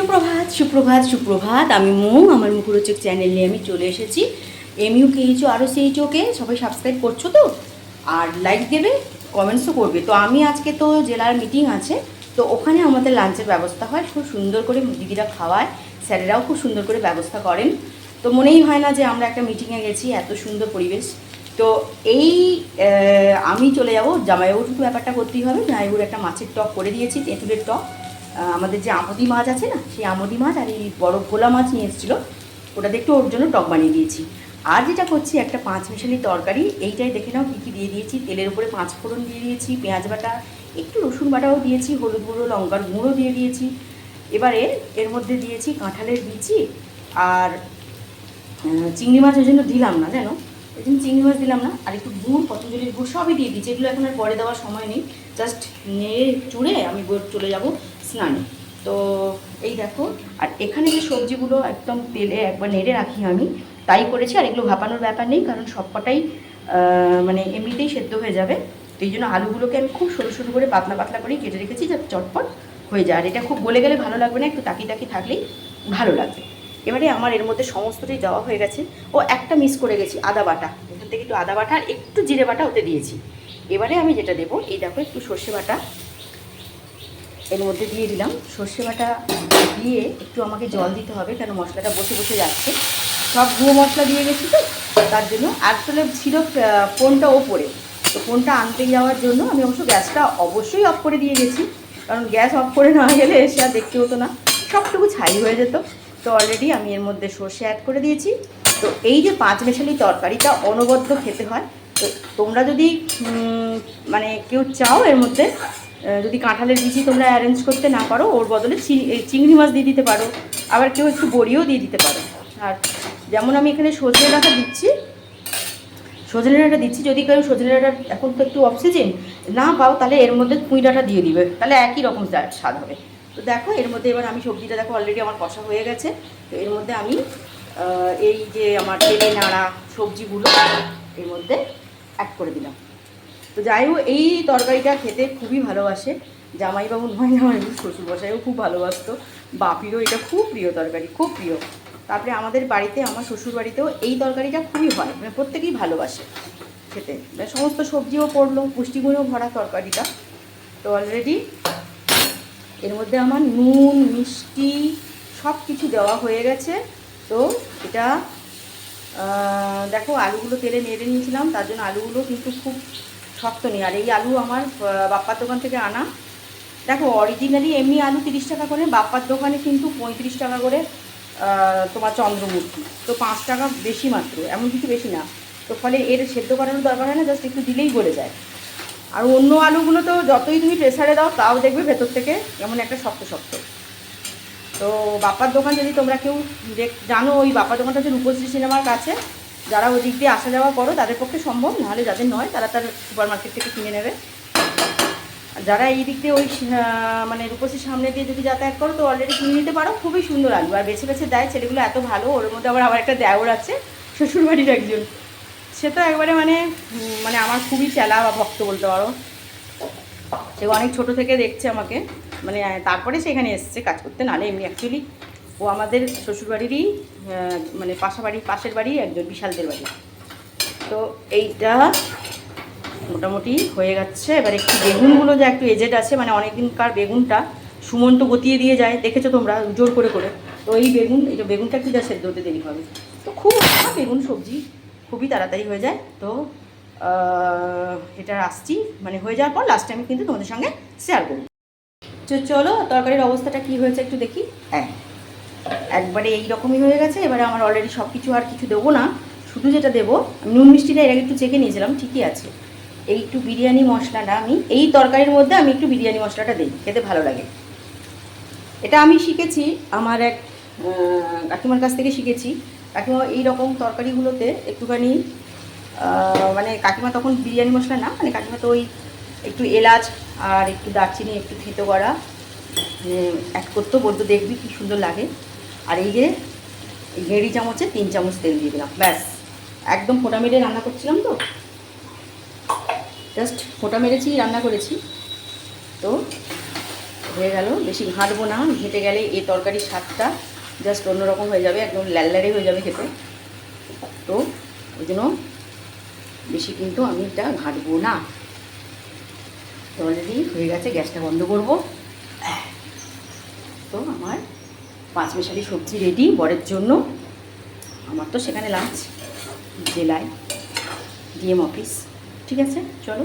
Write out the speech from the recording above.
সুপ্রভাত সুপ্রভাত সুপ্রভাত। আমি মৌ, আমার মুখরোচক চ্যানেল নিয়ে আমি চলে এসেছি। এমইউ কেইচো আরও সেইচোকে সবাই সাবস্ক্রাইব করছ তো? আর লাইক দেবে কমেন্টসও করবে। তো আমি আজকে তো জেলার মিটিং আছে, তো ওখানে আমাদের লাঞ্চের ব্যবস্থা হয়। খুব সুন্দর করে দিদিরা খাওয়ায়, স্যারেরাও খুব সুন্দর করে ব্যবস্থা করেন। তো মনেই হয় না যে আমরা একটা মিটিংয়ে গেছি, এত সুন্দর পরিবেশ। তো এই আমি চলে যাব। জামাইবাবুর ব্যাপারটা করতেই হবে। জামাইবাবুর একটা মাছের টক করে দিয়েছি, তেঁতুলের টক। আমাদের যে আমদি মাছ আছে না, সেই আমদি মাছ আর এই বড় ভোলা মাছ নিয়ে এসেছিল, ওটাতে একটু ওর জন্য টক বানিয়ে দিয়েছি। আর যেটা করছি, একটা পাঁচ মিশালি তরকারি, এইটাই দেখে নাও কী কী দিয়ে দিয়েছি। তেলের উপরে পাঁচ ফোড়ন দিয়ে দিয়েছি, পেঁয়াজ বাটা, একটু রসুন বাটাও দিয়েছি, হলুদ গুঁড়ো, লঙ্কার গুঁড়ো দিয়ে দিয়েছি। এবারে এর মধ্যে দিয়েছি কাঁঠালের বিচি আর চিংড়ি মাছ ওই জন্য দিলাম না, জানো? ওই জন্য চিংড়ি মাছ দিলাম না, আর একটু গুড়, পতঞ্জলির গুড় সবই দিয়ে দিচ্ছি এগুলো এখন আর পরে দেওয়ার সময় নেই। জাস্ট নেড়ে চুড়ে আমি চলে যাব। স্নানে তো এই দেখো আর এখানে যে সবজিগুলো একদম তেলে একবার নেড়ে রাখি আমি তাই করেছি আর এগুলো ভাপানোর ব্যাপার নেই কারণ সবকটাই আহ, মানে এমনিতেই সেদ্ধ হয়ে যাবে। তো এই জন্য আলুগুলোকে আমি খুব সরু সরু করে পাতলা পাতলা করেই কেটে রেখেছি যাতে চটপট হয়ে যায়। আর এটা খুব গলে গেলে ভালো লাগবে না একটু তাকি তাকি থাকলেই ভালো লাগবে। এবারে আমার এর মধ্যে সমস্তটাই দেওয়া হয়ে গেছে। ও একটা মিস করে গেছি আদা বাটা। এখান থেকে একটু আদা বাটা আর একটু জিরে বাটা ওতে দিয়েছি। এবারে আমি যেটা দেবো এই দেখো একটু সর্ষে বাটা। এর মধ্যে দিয়ে দিলাম। সর্ষে বাটা দিয়ে একটু আমাকে জল দিতে হবে কারণ মশলাটা বসে বসে যাচ্ছে। সব গুঁড়ো মশলা দিয়ে গেছি তো, তার জন্য। আসলে ছিল ফোনটা ওপরে। তো ফোনটা আনতে যাওয়ার জন্য আমি অবশ্য গ্যাসটা অবশ্যই অফ করে দিয়ে গেছি। কারণ গ্যাস অফ করে না গেলে এসে আর দেখতে হতো না। সবটুকু ছাই হয়ে যেত। তো অলরেডি আমি এর মধ্যে সর্ষে অ্যাড করে দিয়েছি। তো এই যে পাঁচ মেশালি তরকারিটা অনবদ্য খেতে হয়। তো তোমরা যদি মানে কেউ চাও এর মধ্যে যদি কাঁঠালের বিচি তোমরা অ্যারেঞ্জ করতে না পারো, ওর বদলে চিংড়ি মাছ দিয়ে দিতে পারো। আবার কেউ একটু বড়িও দিয়ে দিতে পারো। আর যেমন আমি এখানে সজনে ডাঁটা দিচ্ছি, সজনে ডাঁটা দিচ্ছি, যদি কেউ সজনে ডাঁটা এখন তো একটু অক্সিজেন না পাও তাহলে এর মধ্যে পুঁই ডাঁটা দিয়ে দিবে। তাহলে একই রকম স্বাদ হবে। তো দেখো, এর মধ্যে এবার আমি সবজিটা দেখো অলরেডি আমার কষা হয়ে গেছে। তো এর মধ্যে আমি এই যে আমার তেলে নাড়া সবজিগুলো এর মধ্যে অ্যাড করে দিলাম। তো যাই হোক, এই তরকারিটা খেতে খুবই ভালোবাসে। জামাইবাবু নয় জামাইবাবু শ্বশুর বসাইও খুব ভালোবাসতো। বাপিরও এটা খুব প্রিয় তরকারি, খুব প্রিয়। তারপরে আমাদের বাড়িতে, আমার শ্বশুর বাড়িতেও এই তরকারিটা খুবই হয় মানে প্রত্যেকেই ভালোবাসে খেতে। মানে সমস্ত সবজিও পড়ল, পুষ্টিগুণও ভরা তরকারিটা। তো অলরেডি এর মধ্যে আমার নুন, মিষ্টি সব কিছু দেওয়া হয়ে গেছে। তো এটা দেখো, আলুগুলো তেলে নেড়ে নিয়েছিলাম, তার জন্য আলুগুলো কিন্তু খুব শক্ত নেই আর এই আলু আমার বাপ্পার দোকান থেকে আনা। দেখো অরিজিনালি এমনি আলু তিরিশ টাকা করে, বাপ্পার দোকানে কিন্তু পঁয়ত্রিশ টাকা করে তোমার চন্দ্রমূর্তি তো পাঁচ টাকা বেশি মাত্র, এমন কিছু বেশি না। তো ফলে এর সেদ্ধ করানোর দরকার হয় না জাস্ট একটু দিলেই গলে যায়। আর অন্য আলুগুলো তো যতই তুমি প্রেসারে দাও, তাও দেখবে ভেতর থেকে এমন একটা শক্ত শক্ত। তো বাপ্পার দোকান যদি তোমরা কেউ জানো, ওই বাপ্পার দোকানটা হচ্ছে রূপশ্রী সিনেমার কাছে। যারা ওই দিক দিয়ে আসা যাওয়া করো, তাদের পক্ষে সম্ভব, নাহলে যাদের নয়, তারা তার সুপার মার্কেট থেকে কিনে নেবে। যারা এই দিক দিয়ে ওই মানে রূপশ্রীর সামনে দিয়ে যদি যাতায়াত করো, তো অলরেডি কিনে নিতে পারো, খুবই সুন্দর আলু। আর বেছে বেছে দেয়, ছেলেগুলো এত ভালো, ওর মধ্যে আবার আমার একটা দেওর আছে, শ্বশুরবাড়ির একজন। সে তো একবারে মানে মানে আমার খুবই চেলা বা ভক্ত বলতে পারো। সে অনেক ছোট থেকে দেখছে আমাকে মানে তারপরে সে এখানে এসছে, কাজ করতে। নাহলে এমনি অ্যাকচুয়ালি ও আমাদের শ্বশুরবাড়িরই মানে পাশা বাড়ি, পাশের বাড়ি, একজন বিশালদের বাড়ি। তো এইটা মোটামুটি হয়ে যাচ্ছে এবার একটু বেগুনগুলো যে একটু এজেড আছে মানে অনেকদিনকার বেগুনটা সুমন্ত গতিয়ে দিয়ে যায়, দেখেছ তোমরা, জোর করে করে। তো এই বেগুন, এই বেগুনটা একটু যা সেদ্ধ হতে দেরি হবে। তো খুব বেগুন সবজি খুবই তাড়াতাড়ি হয়ে যায়। তো এটা আসছি মানে হয়ে যাওয়ার পর লাস্টে আমি কিন্তু তোমাদের সঙ্গে শেয়ার করব। চলো, তরকারির অবস্থাটা কি হয়েছে একটু দেখি। হ্যাঁ। একবারে এই রকমই হয়ে গেছে, এবারে আমার অলরেডি সব কিছু আর কিছু দেবো না, শুধু যেটা দেবো, নুন মিষ্টিটা এর আগে একটু চেখে নিয়েছিলাম, ঠিকই আছে। এই একটু বিরিয়ানি মশলাটা আমি, এই তরকারির মধ্যে আমি একটু বিরিয়ানি মশলাটা দিই, খেতে ভালো লাগে। এটা আমি শিখেছি, আমার এক কাকিমার কাছ থেকে শিখেছি। কাকিমা এই রকম তরকারিগুলোতে একটুখানি মানে কাকিমা তখন বিরিয়ানি মশলা না মানে কাকিমা তো ওই একটু এলাচ আর একটু দারচিনি, একটু থেতো করা অ্যাড করতো বলতো, দেখবি কি সুন্দর লাগে। আর এই যে এই চামচে তিন চামচ তেল দিয়ে দিলাম, ব্যাস। একদম ফোটা মেরে রান্না করছিলাম তো। জাস্ট ফোটা মেরেছি, রান্না করেছি। তো হয়ে গেল, বেশি ঘাঁটবো না, ঘেঁটে গেলে এই তরকারির স্বাদটা জাস্ট অন্যরকম হয়ে যাবে, একদম ল্যাললারে হয়ে যাবে খেতে। তো ওই জন্য বেশি কিন্তু আমি এটা ঘাঁটবো না। তো অলরেডি হয়ে গেছে, গ্যাসটা বন্ধ করব। তো আমার পাঁচ মেশালি সবজি রেডি বরের জন্য। আমার তো সেখানে লাঞ্চ জেলায় ডিএম অফিস ঠিক আছে? চলো।